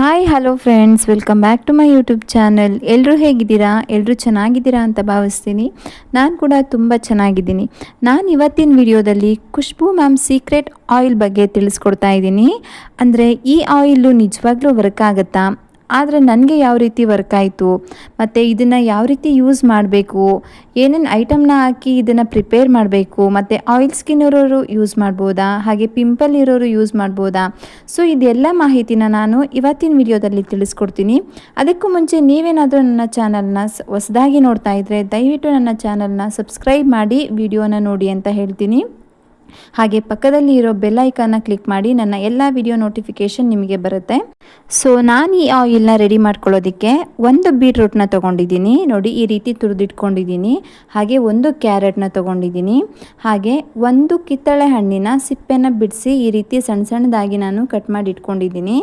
Hi hello friends welcome back to my YouTube channel ಎಲ್ಲರೂ ಹೇಗಿದ್ದೀರಾ? ಎಲ್ಲರೂ ಚೆನ್ನಾಗಿದ್ದೀರಾ ಅಂತ ಭಾವಿಸ್ತೀನಿ. ನಾನು ಕೂಡ ತುಂಬ ಚೆನ್ನಾಗಿದ್ದೀನಿ. ನಾನು ಇವತ್ತಿನ ವಿಡಿಯೋದಲ್ಲಿ ಖುಷ್ಬು ಮ್ಯಾಮ್ ಸೀಕ್ರೆಟ್ ಆಯಿಲ್ ಬಗ್ಗೆ ತಿಳಿಸ್ಕೊಡ್ತಾ ಇದ್ದೀನಿ. ಅಂದರೆ ಈ ಆಯಿಲು ನಿಜವಾಗ್ಲೂ ವರ್ಕ್ ಆಗುತ್ತಾ? ಆದರೆ ನನಗೆ ಯಾವ ರೀತಿ ವರ್ಕ್ ಆಯಿತು, ಮತ್ತು ಇದನ್ನು ಯಾವ ರೀತಿ ಯೂಸ್ ಮಾಡಬೇಕು, ಏನೇನು ಐಟಮ್ನ ಹಾಕಿ ಇದನ್ನು ಪ್ರಿಪೇರ್ ಮಾಡಬೇಕು, ಮತ್ತು ಆಯಿಲ್ ಸ್ಕಿನ್ ಇರೋರು ಯೂಸ್ ಮಾಡ್ಬೋದಾ, ಹಾಗೆ ಪಿಂಪಲ್ ಇರೋರು ಯೂಸ್ ಮಾಡ್ಬೋದಾ? ಸೊ ಇದೆಲ್ಲ ಮಾಹಿತಿನ ನಾನು ಇವತ್ತಿನ ವಿಡಿಯೋದಲ್ಲಿ ತಿಳಿಸ್ಕೊಡ್ತೀನಿ. ಅದಕ್ಕೂ ಮುಂಚೆ ನೀವೇನಾದರೂ ನನ್ನ ಚಾನಲ್ನ ಹೊಸದಾಗಿ ನೋಡ್ತಾ ಇದ್ದರೆ ದಯವಿಟ್ಟು ನನ್ನ ಚಾನಲ್ನ ಸಬ್ಸ್ಕ್ರೈಬ್ ಮಾಡಿ, ವಿಡಿಯೋನ ನೋಡಿ ಅಂತ ಹೇಳ್ತೀನಿ. ಹಾಗೆ ಪಕ್ಕದಲ್ಲಿ ಇರೋ ಬೆಲ್ ಐಕಾನ್ನ ಕ್ಲಿಕ್ ಮಾಡಿ ನನ್ನ ಎಲ್ಲ ವಿಡಿಯೋ ನೋಟಿಫಿಕೇಷನ್ ನಿಮಗೆ ಬರುತ್ತೆ. ಸೊ ನಾನು ಈ ಆಯಿಲ್ನ ರೆಡಿ ಮಾಡ್ಕೊಳ್ಳೋದಕ್ಕೆ ಒಂದು ಬೀಟ್ರೂಟ್ನ ತೊಗೊಂಡಿದ್ದೀನಿ. ನೋಡಿ, ಈ ರೀತಿ ತುರಿದಿಟ್ಕೊಂಡಿದ್ದೀನಿ. ಹಾಗೆ ಒಂದು ಕ್ಯಾರೆಟ್ನ ತೊಗೊಂಡಿದ್ದೀನಿ. ಹಾಗೆ ಒಂದು ಕಿತ್ತಳೆ ಹಣ್ಣಿನ ಸಿಪ್ಪೆನ ಬಿಡಿಸಿ ಈ ರೀತಿ ಸಣ್ಣ ಸಣ್ಣದಾಗಿ ನಾನು ಕಟ್ ಮಾಡಿ ಇಟ್ಕೊಂಡಿದ್ದೀನಿ.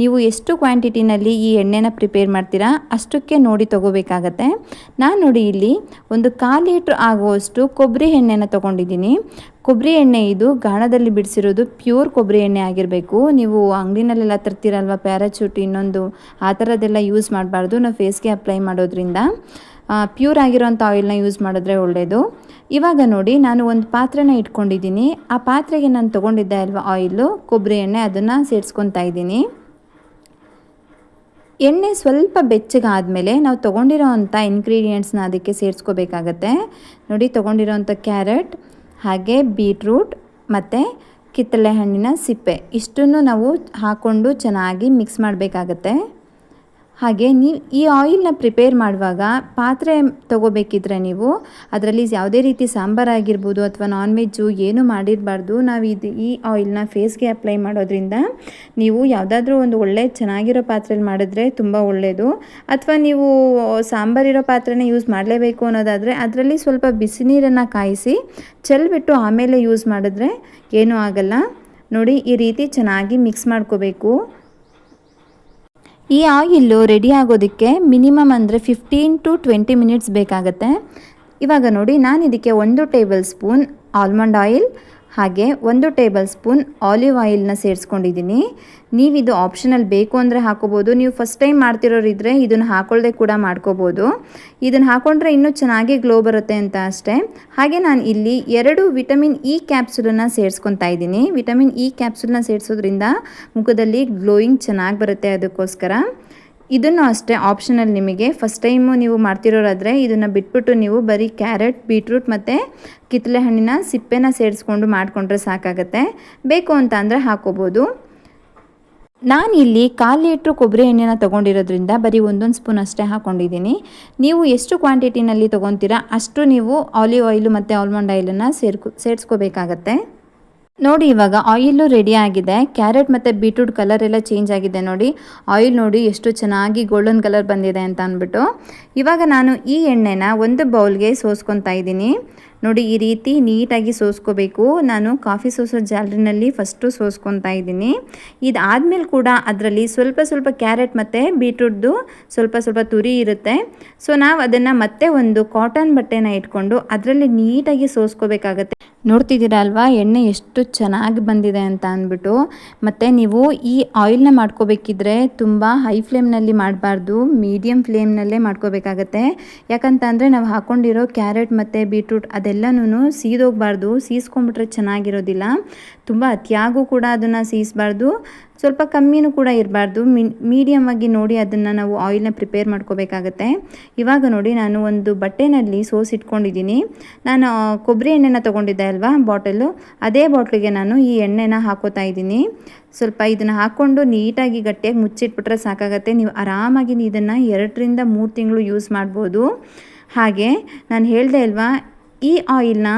ನೀವು ಎಷ್ಟು ಕ್ವಾಂಟಿಟಿನಲ್ಲಿ ಈ ಎಣ್ಣೆನ ಪ್ರಿಪೇರ್ ಮಾಡ್ತೀರಾ ಅಷ್ಟಕ್ಕೆ ನೋಡಿ ತೊಗೋಬೇಕಾಗತ್ತೆ. ನಾನು ನೋಡಿ ಇಲ್ಲಿ ಒಂದು ಕಾಲು ಲೀಟ್ರ್ ಆಗುವಷ್ಟು ಕೊಬ್ಬರಿ ಎಣ್ಣೆನ ತೊಗೊಂಡಿದ್ದೀನಿ. ಕೊಬ್ಬರಿ ಎಣ್ಣೆ ಇದು ಗಾಣದಲ್ಲಿ ಬಿಡಿಸಿರೋದು ಪ್ಯೂರ್ ಕೊಬ್ಬರಿ ಎಣ್ಣೆ ಆಗಿರಬೇಕು. ನೀವು ಅಂಗಡಿನಲ್ಲೆಲ್ಲ ತರ್ತೀರಲ್ವ ಪ್ಯಾರಾಚೂಟ್ ಇನ್ನೊಂದು ಆ ಥರದ್ದೆಲ್ಲ ಯೂಸ್ ಮಾಡಬಾರ್ದು. ನಾವು ಫೇಸ್ಗೆ ಅಪ್ಲೈ ಮಾಡೋದ್ರಿಂದ. ಪ್ಯೂರ್ ಆಗಿರೋಂಥ ಆಯಿಲ್ನ ಯೂಸ್ ಮಾಡಿದ್ರೆ ಒಳ್ಳೆಯದು ಇವಾಗ ನೋಡಿ, ನಾನು ಒಂದು ಪಾತ್ರೆನ ಇಟ್ಕೊಂಡಿದ್ದೀನಿ. ಆ ಪಾತ್ರೆಗೆ ನಾನು ತೊಗೊಂಡಿದ್ದೆ ಅಲ್ವಾ ಆಯಿಲು, ಕೊಬ್ಬರಿ ಎಣ್ಣೆ ಅದನ್ನು ಸೇರಿಸ್ಕೊತಾ ಇದ್ದೀನಿ. ಎಣ್ಣೆ ಸ್ವಲ್ಪ ಬೆಚ್ಚಗಾದಮೇಲೆ ನಾವು ತೊಗೊಂಡಿರೋ ಅಂಥ ಇಂಗ್ರೀಡಿಯೆಂಟ್ಸ್ನ ಅದಕ್ಕೆ ಸೇರಿಸ್ಕೋಬೇಕಾಗತ್ತೆ. ನೋಡಿ, ತೊಗೊಂಡಿರೋಂಥ ಕ್ಯಾರೆಟ್ ಹಾಗೆ ಬೀಟ್ರೂಟ್ ಮತ್ತು ಕಿತ್ತಳೆ ಹಣ್ಣಿನ ಸಿಪ್ಪೆ. ಇಷ್ಟನ್ನು ನಾವು ಹಾಕ್ಕೊಂಡು ಚೆನ್ನಾಗಿ ಮಿಕ್ಸ್ ಮಾಡಬೇಕಾಗತ್ತೆ. ಹಾಗೆ ನೀವು ಈ ಆಯಿಲ್ನ ಪ್ರಿಪೇರ್ ಮಾಡುವಾಗ ಪಾತ್ರೆ ತಗೋಬೇಕಿದ್ರೆ ನೀವು ಅದರಲ್ಲಿ ಯಾವುದೇ ರೀತಿ ಸಾಂಬಾರಾಗಿರ್ಬೋದು ಅಥವಾ ನಾನ್ ವೆಜ್ಜು ಏನು ಮಾಡಿರಬಾರ್ದು, ನಾವು ಇದು ಈ ಆಯಿಲ್ನ ಫೇಸ್ಗೆ ಅಪ್ಲೈ ಮಾಡೋದ್ರಿಂದ ನೀವು ಯಾವುದಾದ್ರೂ ಒಂದು ಒಳ್ಳೆ ಚೆನ್ನಾಗಿರೋ ಪಾತ್ರೆಯಲ್ಲಿ ಮಾಡಿದ್ರೆ ತುಂಬ ಒಳ್ಳೆಯದು ಅಥವಾ ನೀವು ಸಾಂಬಾರಿರೋ ಪಾತ್ರೆನೇ ಯೂಸ್ ಮಾಡಲೇಬೇಕು ಅನ್ನೋದಾದರೆ ಅದರಲ್ಲಿ ಸ್ವಲ್ಪ ಬಿಸಿ ನೀರನ್ನು ಕಾಯಿಸಿ ಚೆಲ್ಬಿಟ್ಟು ಆಮೇಲೆ ಯೂಸ್ ಮಾಡಿದ್ರೆ ಏನೂ ಆಗಲ್ಲ. ನೋಡಿ ಈ ರೀತಿ ಚೆನ್ನಾಗಿ ಮಿಕ್ಸ್ ಮಾಡ್ಕೋಬೇಕು. ಈ ಆಯಿಲ್ಲು ರೆಡಿ ಆಗೋದಕ್ಕೆ ಮಿನಿಮಮ್ ಅಂದರೆ ಫಿಫ್ಟೀನ್ ಟು ಟ್ವೆಂಟಿ ಮಿನಿಟ್ಸ್ ಬೇಕಾಗತ್ತೆ. ಇವಾಗ ನೋಡಿ ನಾನು ಇದಕ್ಕೆ ಒಂದು ಟೇಬಲ್ ಸ್ಪೂನ್ ಆಲ್ಮಂಡ್ ಆಯಿಲ್ ಹಾಗೆ ಒಂದು ಟೇಬಲ್ ಸ್ಪೂನ್ ಆಲಿವ್ ಆಯಿಲ್ನ ಸೇರಿಸ್ಕೊಂಡಿದ್ದೀನಿ. ನೀವಿದು ಆಪ್ಷನಲ್ ಬೇಕು ಅಂದರೆ ಹಾಕೋಬೋದು. ನೀವು ಫಸ್ಟ್ ಟೈಮ್ ಮಾಡ್ತಿರೋರಿದ್ರೆ ಇದನ್ನು ಹಾಕೊಳ್ಳದೆ ಕೂಡ ಮಾಡ್ಕೋಬೋದು. ಇದನ್ನು ಹಾಕೊಂಡ್ರೆ ಇನ್ನೂ ಚೆನ್ನಾಗಿ ಗ್ಲೋ ಬರುತ್ತೆ ಅಂತ ಅಷ್ಟೇ. ಹಾಗೆ ನಾನು ಇಲ್ಲಿ ಎರಡು ವಿಟಮಿನ್ ಇ ಕ್ಯಾಪ್ಸುಲನ್ನು ಸೇರಿಸ್ಕೊತಾ ಇದ್ದೀನಿ. ವಿಟಮಿನ್ ಇ ಕ್ಯಾಪ್ಸುಲನ್ನ ಸೇರಿಸೋದ್ರಿಂದ ಮುಖದಲ್ಲಿ ಗ್ಲೋಯಿಂಗ್ ಚೆನ್ನಾಗಿ ಬರುತ್ತೆ ಅದಕ್ಕೋಸ್ಕರ. ಇದನ್ನು ಅಷ್ಟೇ ಆಪ್ಷನಲ್ ನಿಮಗೆ. ಫಸ್ಟ್ ಟೈಮು ನೀವು ಮಾಡ್ತಿರೋರಾದರೆ ಇದನ್ನು ಬಿಟ್ಬಿಟ್ಟು ನೀವು ಬರೀ ಕ್ಯಾರೆಟ್ ಬೀಟ್ರೂಟ್ ಮತ್ತು ಕಿತ್ತಳೆ ಹಣ್ಣಿನ ಸಿಪ್ಪೆನ ಸೇರಿಸ್ಕೊಂಡು ಮಾಡಿಕೊಂಡ್ರೆ ಸಾಕಾಗತ್ತೆ. ಬೇಕು ಅಂತ ಅಂದರೆ ಹಾಕೋಬೋದು. ಇಲ್ಲಿ ಕಾಲು ಲೀಟ್ರ್ ಕೊಬ್ಬರಿ ಎಣ್ಣೆನ ತೊಗೊಂಡಿರೋದ್ರಿಂದ ಬರೀ ಒಂದೊಂದು ಸ್ಪೂನ್ ಅಷ್ಟೇ ಹಾಕ್ಕೊಂಡಿದ್ದೀನಿ ನೀವು ಎಷ್ಟು ಕ್ವಾಂಟಿಟಿನಲ್ಲಿ ತೊಗೊತೀರಾ ಅಷ್ಟು ನೀವು ಆಲಿವ್ ಆಯಿಲು ಮತ್ತು ಆಲ್ಮಂಡ್ ಆಯಿಲನ್ನು ಸೇರ್ಕೊ, ಸೇರಿಸ್ಕೋಬೇಕಾಗತ್ತೆ. ನೋಡಿ ಇವಾಗ ಆಯಿಲ್ಲು ರೆಡಿ ಆಗಿದೆ. ಕ್ಯಾರೆಟ್ ಮತ್ತು ಬೀಟ್ರೂಟ್ ಕಲರ್ ಎಲ್ಲ ಚೇಂಜ್ ಆಗಿದೆ ನೋಡಿ. ಆಯಿಲ್ ನೋಡಿ ಎಷ್ಟು ಚೆನ್ನಾಗಿ ಗೋಲ್ಡನ್ ಕಲರ್ ಬಂದಿದೆ ಅಂತ ಅಂದ್ಬಿಟ್ಟು. ಇವಾಗ ನಾನು ಈ ಎಣ್ಣೆನ ಒಂದು ಬೌಲ್ಗೆ ಸೋಸ್ಕೊತಾ ಇದ್ದೀನಿ. ನೋಡಿ, ಈ ರೀತಿ ನೀಟಾಗಿ ಸೋಸ್ಕೋಬೇಕು. ನಾನು ಕಾಫಿ ಸೋಸೋ ಜಾಲರಿನಲ್ಲಿ ಫಸ್ಟು ಸೋಸ್ಕೊತಾ ಇದ್ದೀನಿ. ಇದಾದಮೇಲೆ ಕೂಡ ಅದರಲ್ಲಿ ಸ್ವಲ್ಪ ಸ್ವಲ್ಪ ಕ್ಯಾರೆಟ್ ಮತ್ತು ಬೀಟ್ರೂಟ್ದು ಸ್ವಲ್ಪ ಸ್ವಲ್ಪ ತುರಿ ಇರುತ್ತೆ. ಸೊ, ನಾವು ಅದನ್ನು ಮತ್ತೆ ಒಂದು ಕಾಟನ್ ಬಟ್ಟೆನ ಇಟ್ಕೊಂಡು ಅದರಲ್ಲಿ ನೀಟಾಗಿ ಸೋಸ್ಕೋಬೇಕಾಗತ್ತೆ. ನೋಡ್ತಿದ್ದೀರಾ ಅಲ್ವಾ, ಎಣ್ಣೆ ಎಷ್ಟು ಚೆನ್ನಾಗಿ ಬಂದಿದೆ ಅಂತ ಅಂದ್ಬಿಟ್ಟು. ಮತ್ತು ನೀವು ಈ ಆಯಿಲ್ನ ಮಾಡ್ಕೋಬೇಕಿದ್ರೆ ತುಂಬ ಹೈ ಫ್ಲೇಮ್ನಲ್ಲಿ ಮಾಡಬಾರ್ದು ಮೀಡಿಯಮ್ ಫ್ಲೇಮ್ನಲ್ಲೇ ಮಾಡ್ಕೋಬೇಕಾಗತ್ತೆ. ಯಾಕಂತ ಅಂದರೆ ನಾವು ಹಾಕ್ಕೊಂಡಿರೋ ಕ್ಯಾರೆಟ್ ಮತ್ತು ಬೀಟ್ರೂಟ್ ಅದೆಲ್ಲನೂ ಸೀದೋಗಬಾರ್ದು, ಸೀಸ್ಕೊಂಡ್ಬಿಟ್ರೆ ಚೆನ್ನಾಗಿರೋದಿಲ್ಲ. ತುಂಬ ಅತಿಯಾಗೂ ಕೂಡ ಅದನ್ನು ಸೀಸಬಾರ್ದು. ಸ್ವಲ್ಪ ಕಮ್ಮಿನೂ ಕೂಡ ಇರಬಾರ್ದು. ಮೀಡಿಯಮ್ ಆಗಿ ನೋಡಿ ಅದನ್ನು ನಾವು ಆಯಿಲ್ನ ಪ್ರಿಪೇರ್ ಮಾಡ್ಕೋಬೇಕಾಗತ್ತೆ. ಇವಾಗ ನೋಡಿ ನಾನು ಒಂದು ಬಟ್ಟೆನಲ್ಲಿ ಸೋಸ್ ಇಟ್ಕೊಂಡಿದ್ದೀನಿ. ನಾನು ಕೊಬ್ಬರಿ ಎಣ್ಣೆನ ತೊಗೊಂಡಿದ್ದೆ ಅಲ್ವಾ ಬಾಟಲು ಅದೇ ಬಾಟ್ಲಿಗೆ ನಾನು ಈ ಎಣ್ಣೆನ ಹಾಕೋತಾ ಇದ್ದೀನಿ. ಸ್ವಲ್ಪ ಇದನ್ನು ಹಾಕ್ಕೊಂಡು ನೀಟಾಗಿ ಗಟ್ಟಿಯಾಗಿ ಮುಚ್ಚಿಟ್ಬಿಟ್ರೆ ಸಾಕಾಗತ್ತೆ. ನೀವು ಆರಾಮಾಗಿ ಇದನ್ನು ಎರಡರಿಂದ ಮೂರು ತಿಂಗಳು ಯೂಸ್ ಮಾಡ್ಬೋದು. ಹಾಗೆ, ನಾನು ಹೇಳಿದೆ ಅಲ್ವಾ ಈ ಆಯಿಲ್ನ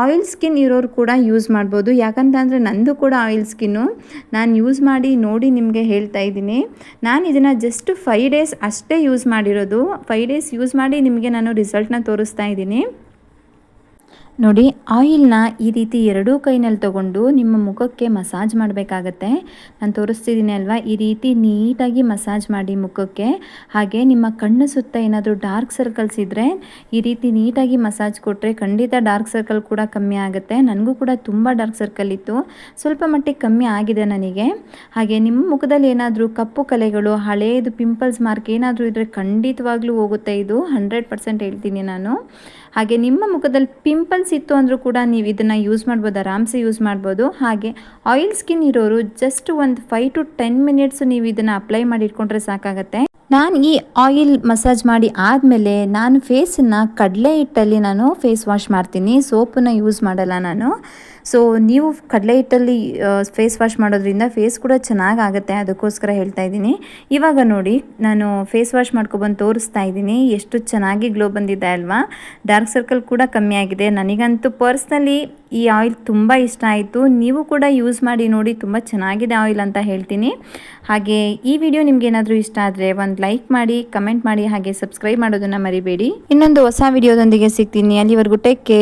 ಆಯಿಲ್ ಸ್ಕಿನ್ ಇರೋರು ಕೂಡ ಯೂಸ್ ಮಾಡ್ಬೋದು. ಯಾಕಂತಂದರೆ ನಂದು ಕೂಡ ಆಯಿಲ್ ಸ್ಕಿನ್ನು. ನಾನು ಯೂಸ್ ಮಾಡಿ ನೋಡಿ ನಿಮಗೆ ಹೇಳ್ತಾ ಇದ್ದೀನಿ. ನಾನು ಇದನ್ನು ಜಸ್ಟ್ ಫೈವ್ ಡೇಸ್ ಅಷ್ಟೇ ಯೂಸ್ ಮಾಡಿರೋದು. ಫೈವ್ ಡೇಸ್ ಯೂಸ್ ಮಾಡಿ ನಿಮಗೆ ನಾನು ರಿಸಲ್ಟ್ನ ತೋರಿಸ್ತಾ ಇದ್ದೀನಿ. ನೋಡಿ, ಆಯಿಲ್ನ ಈ ರೀತಿ ಎರಡೂ ಕೈನಲ್ಲಿ ತಗೊಂಡು ನಿಮ್ಮ ಮುಖಕ್ಕೆ ಮಸಾಜ್ ಮಾಡಬೇಕಾಗತ್ತೆ. ನಾನು ತೋರಿಸ್ತಿದ್ದೀನಿ ಅಲ್ವಾ? ಈ ರೀತಿ ನೀಟಾಗಿ ಮಸಾಜ್ ಮಾಡಿ ಮುಖಕ್ಕೆ. ಹಾಗೆ ನಿಮ್ಮ ಕಣ್ಣು ಸುತ್ತ ಏನಾದರೂ ಡಾರ್ಕ್ ಸರ್ಕಲ್ಸ್ ಇದ್ದರೆ ಈ ರೀತಿ ನೀಟಾಗಿ ಮಸಾಜ್ ಕೊಟ್ಟರೆ ಖಂಡಿತ ಡಾರ್ಕ್ ಸರ್ಕಲ್ ಕೂಡ ಕಮ್ಮಿ ಆಗುತ್ತೆ. ನನಗೂ ಕೂಡ ತುಂಬ ಡಾರ್ಕ್ ಸರ್ಕಲ್ ಇತ್ತು. ಸ್ವಲ್ಪ ಮಟ್ಟಿಗೆ ಕಮ್ಮಿ ಆಗಿದೆ ನನಗೆ. ಹಾಗೆ ನಿಮ್ಮ ಮುಖದಲ್ಲಿ ಏನಾದರೂ ಕಪ್ಪು ಕಲೆಗಳು, ಹಳೇದು ಪಿಂಪಲ್ಸ್ ಮಾರ್ಕ್ ಏನಾದರೂ ಇದ್ದರೆ ಖಂಡಿತವಾಗ್ಲೂ ಹೋಗುತ್ತೆ ಇದು. ಹಂಡ್ರೆಡ್ ಪರ್ಸೆಂಟ್ ಹೇಳ್ತೀನಿ ನಾನು. ಹಾಗೆ ನಿಮ್ಮ ಮುಖದಲ್ಲಿ ಪಿಂಪಲ್ಸ್ ಇತ್ತು ಅಂದರೂ ಕೂಡ ನೀವು ಇದನ್ನು ಯೂಸ್ ಮಾಡ್ಬೋದು, ಆರಾಮ್ಸೆ ಯೂಸ್ ಮಾಡ್ಬೋದು. ಹಾಗೆ ಆಯಿಲ್ ಸ್ಕಿನ್ ಇರೋರು ಜಸ್ಟ್ ಒಂದು ಫೈವ್ ಟು ಟೆನ್ ಮಿನಿಟ್ಸ್ ನೀವು ಇದನ್ನು ಅಪ್ಲೈ ಮಾಡಿ ಇಟ್ಕೊಂಡ್ರೆ ಸಾಕಾಗತ್ತೆ. ನಾನು ಈ ಆಯಿಲ್ ಮಸಾಜ್ ಮಾಡಿ ಆದಮೇಲೆ ನಾನು ಫೇಸನ್ನು ಕಡಲೆ ಹಿಟ್ಟಲ್ಲಿ ನಾನು ಫೇಸ್ ವಾಶ್ ಮಾಡ್ತೀನಿ. ಸೋಪನ್ನು ಯೂಸ್ ಮಾಡಲ್ಲ ನಾನು. ಸೊ ನೀವು ಕಡಲೆ ಹಿಟ್ಟಲ್ಲಿ ಫೇಸ್ ವಾಶ್ ಮಾಡೋದ್ರಿಂದ ಫೇಸ್ ಕೂಡ ಚೆನ್ನಾಗಾಗುತ್ತೆ. ಅದಕ್ಕೋಸ್ಕರ ಹೇಳ್ತಾ ಇದ್ದೀನಿ. ಇವಾಗ ನೋಡಿ, ನಾನು ಫೇಸ್ ವಾಶ್ ಮಾಡ್ಕೊಬಂದು ತೋರಿಸ್ತಾ ಇದ್ದೀನಿ. ಎಷ್ಟು ಚೆನ್ನಾಗಿ ಗ್ಲೋ ಬಂದಿದೆ ಅಲ್ವಾ? ಡಾರ್ಕ್ ಸರ್ಕಲ್ ಕೂಡ ಕಮ್ಮಿ ಆಗಿದೆ. ನನಗಂತೂ ಪರ್ಸ್ನಲಿ ಈ ಆಯಿಲ್ ತುಂಬ ಇಷ್ಟ ಆಯಿತು. ನೀವು ಕೂಡ ಯೂಸ್ ಮಾಡಿ ನೋಡಿ, ತುಂಬ ಚೆನ್ನಾಗಿದೆ ಆಯಿಲ್ ಅಂತ ಹೇಳ್ತೀನಿ. ಹಾಗೆ ಈ ವಿಡಿಯೋ ನಿಮ್ಗೆ ಏನಾದರೂ ಇಷ್ಟ ಆದರೆ ಒಂದು ಲೈಕ್ ಮಾಡಿ, ಕಮೆಂಟ್ ಮಾಡಿ, ಹಾಗೆ ಸಬ್ಸ್ಕ್ರೈಬ್ ಮಾಡೋದನ್ನು ಮರಿಬೇಡಿ. ಇನ್ನೊಂದು ಹೊಸ ವಿಡಿಯೋದೊಂದಿಗೆ ಸಿಗ್ತೀನಿ. ಅಲ್ಲಿವರೆಗೂ ಟೇಕ್ ಕೇರ್.